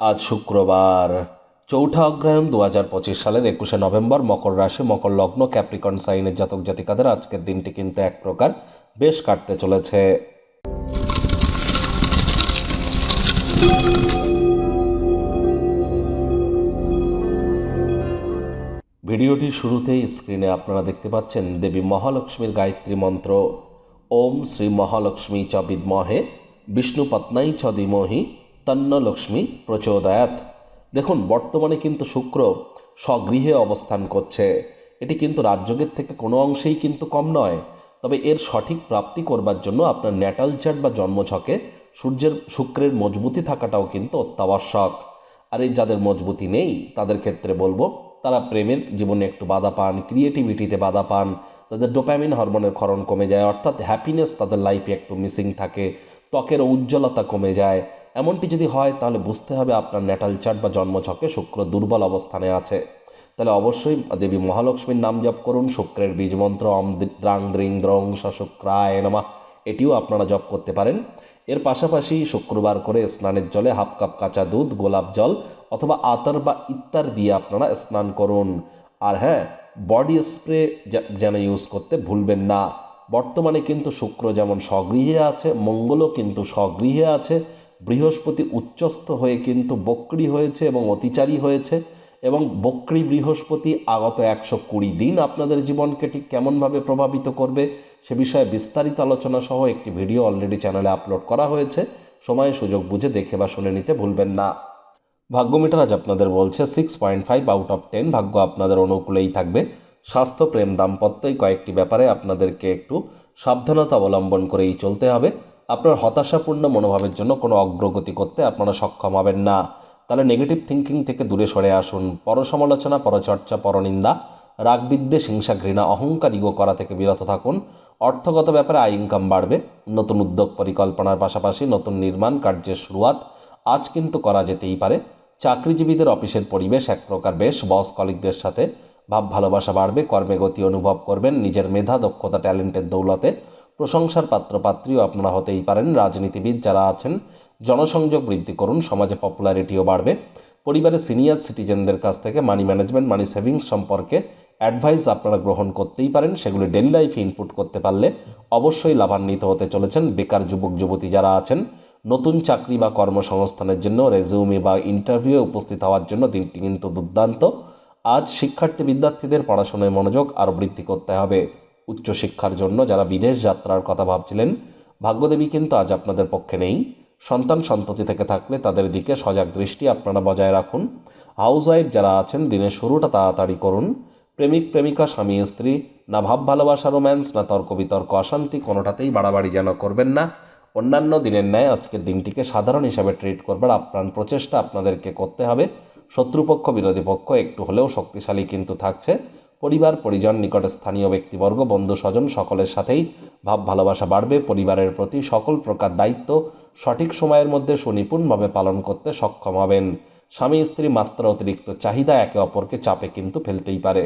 আজ শুক্রবার। চৌঠা অগ্রহায়ণ দু হাজার পঁচিশ সালের একুশে নভেম্বর, মকর রাশি, মকর লগ্ন, ক্যাপ্রিকন সাইনের জাতক জাতিকাদের আজকের দিনটি কিন্তু এক প্রকার বেশ কাটতে চলেছে। ভিডিওটি শুরুতেই স্ক্রিনে আপনারা দেখতে পাচ্ছেন দেবী মহালক্ষ্মীর গায়ত্রী মন্ত্র। ওম শ্রী মহালক্ষ্মী চ বিদ্মহে, বিষ্ণু পত্নাই চ তন্ন লক্ষ্মী প্রচোদয়াত। দেখুন, বর্তমানে কিন্তু শুক্র স্বগৃহে অবস্থান করছে। এটি কিন্তু রাজযোগের থেকে কোনো অংশেই কিন্তু কম নয়। তবে এর সঠিক প্রাপ্তি করবার জন্য আপনার ন্যাটাল চার্ট বা জন্মছকে সূর্যের, শুক্রের মজবুতি থাকাটাও কিন্তু অত্যাবশ্যক। আর এই যাদের মজবুতি নেই, তাদের ক্ষেত্রে বলব, তারা প্রেমের জীবনে একটু বাধা পান ক্রিয়েটিভিটিতে বাধা পান, তাদের ডোপামিন হরমোনের ক্ষরণ কমে যায়, অর্থাৎ হ্যাপিনেস তাদের লাইফে একটু মিসিং থাকে ত্বকের উজ্জ্বলতা কমে যায়। এমনটি যদি হয়, তাহলে বুঝতে হবে আপনার ন্যাটাল চার্ট বা জন্মছকে শুক্র দুর্বল অবস্থানে আছে। তাহলে অবশ্যই দেবী মহালক্ষ্মীর নাম জপ করুন, শুক্রের বীজ মন্ত্র, অম দ্রাং, দ্রিং দ্রং শুক্রায় নমা, এটিও আপনারা জপ করতে পারেন। এর পাশাপাশি শুক্রবার করে স্নানের জলে হাফ কাপ কাঁচা দুধ, গোলাপ জল অথবা আতর বা ইত্যার দিয়ে আপনারা স্নান করুন। আর হ্যাঁ বডি স্প্রে যেন ইউজ করতে ভুলবেন না। বর্তমানে কিন্তু শুক্র যেমন স্বগৃহে আছে, মঙ্গলও কিন্তু স্বগৃহে আছে। বৃহস্পতি উচ্চস্থ হয়ে কিন্তু বক্রি হয়েছে এবং অতিচারী হয়েছে এবং বক্রি বৃহস্পতি আগত একশো কুড়ি দিন আপনাদের জীবনকে ঠিক কেমনভাবে প্রভাবিত করবে সে বিষয়ে বিস্তারিত আলোচনা সহ একটি ভিডিও অলরেডি চ্যানেলে আপলোড করা হয়েছে। সময় সুযোগ বুঝে দেখে বা শুনে নিতে ভুলবেন না। ভাগ্য মিটার আজ আপনাদের বলছে six point five out of ten ভাগ্য আপনাদের অনুকূলেই থাকবে। স্বাস্থ্য, প্রেম, দাম্পত্য এই কয়েকটি ব্যাপারে আপনাদেরকে একটু সাবধানতা অবলম্বন করেই চলতে হবে। আপনার হতাশাপূর্ণ মনোভাবের জন্য কোনো অগ্রগতি করতে আপনারা সক্ষম হবেন না। তাহলে নেগেটিভ থিঙ্কিং থেকে দূরে সরে আসুন। পরসমালোচনা, পরচর্চা, পরনিন্দা, রাগবিদ্বেষ, হিংসা, ঘৃণা, অহংকার ইগো করা থেকে বিরত থাকুন। অর্থগত ব্যাপারে আয় ইনকাম বাড়বে। নতুন উদ্যোগ, পরিকল্পনার পাশাপাশি নতুন নির্মাণ কার্যের শুরুয়াত আজ কিন্তু করা যেতেই পারে। চাকরিজীবীদের অফিসের পরিবেশ এক প্রকার বেশ। বস কলিকদের সাথে ভাব ভালোবাসা বাড়বে। কর্মে গতি অনুভব করবেন। নিজের মেধা, দক্ষতা, ট্যালেন্টের দৌলতে প্রশংসার পাত্রপাত্রীও আপনারা হতেই পারেন। রাজনীতিবিদ যারা আছেন, জনসংযোগ বৃদ্ধি করুন, সমাজে পপুলারিটিও বাড়বে। পরিবারের সিনিয়র সিটিজেনদের কাছ থেকে মানি ম্যানেজমেন্ট মানি সেভিংস সম্পর্কে অ্যাডভাইস আপনারা গ্রহণ করতেই পারেন। সেগুলি ডেলি লাইফে ইনপুট করতে পারলে অবশ্যই লাভান্বিত হতে চলেছেন বেকার যুবক, যুবতী যারা আছেন। নতুন চাকরি বা কর্মসংস্থানের জন্য রেজিউমে বা ইন্টারভিউয়ে উপস্থিত হওয়ার জন্য দিনটি কিন্তু দুর্দান্ত। আজ শিক্ষার্থী বিদ্যার্থীদের পড়াশোনায় মনোযোগ আরও বৃদ্ধি করতে হবে। উচ্চশিক্ষার জন্য যারা বিদেশ যাত্রার কথা ভাবছিলেন, ভাগ্যদেবী কিন্তু আজ আপনাদের পক্ষে নেই। সন্তান সন্ততি থেকে থাকলে তাদের দিকে সজাগ দৃষ্টি আপনারা বজায় রাখুন। হাউস ওয়াইফ যারা আছেন, দিনের শুরুটা তাড়াতাড়ি করুন। প্রেমিক, প্রেমিকা, স্বামী, স্ত্রী, না ভাব, ভালোবাসা, রোম্যান্স, না তর্ক, বিতর্ক, অশান্তি, কোনোটাতেই বাড়াবাড়ি যেন করবেন না। অন্যান্য দিনের ন্যায় আজকের দিনটিকে সাধারণ হিসাবে ট্রিট করবার আপ্রাণ প্রচেষ্টা আপনাদেরকে করতে হবে। শত্রুপক্ষ, বিরোধী পক্ষ একটু হলেও শক্তিশালী কিন্তু থাকছে। পরিবার, পরিজন, নিকট স্থানীয় ব্যক্তিবর্গ, বন্ধু, স্বজন সকলের সাথেই ভাব ভালোবাসা বাড়বে। পরিবারের প্রতি সকল প্রকার দায়িত্ব সঠিক সময়ের মধ্যে সুনিপুণভাবে পালন করতে সক্ষম হবেন। স্বামী, স্ত্রী মাত্রা অতিরিক্ত চাহিদা একে অপরকে চাপে কিন্তু ফেলতেই পারে।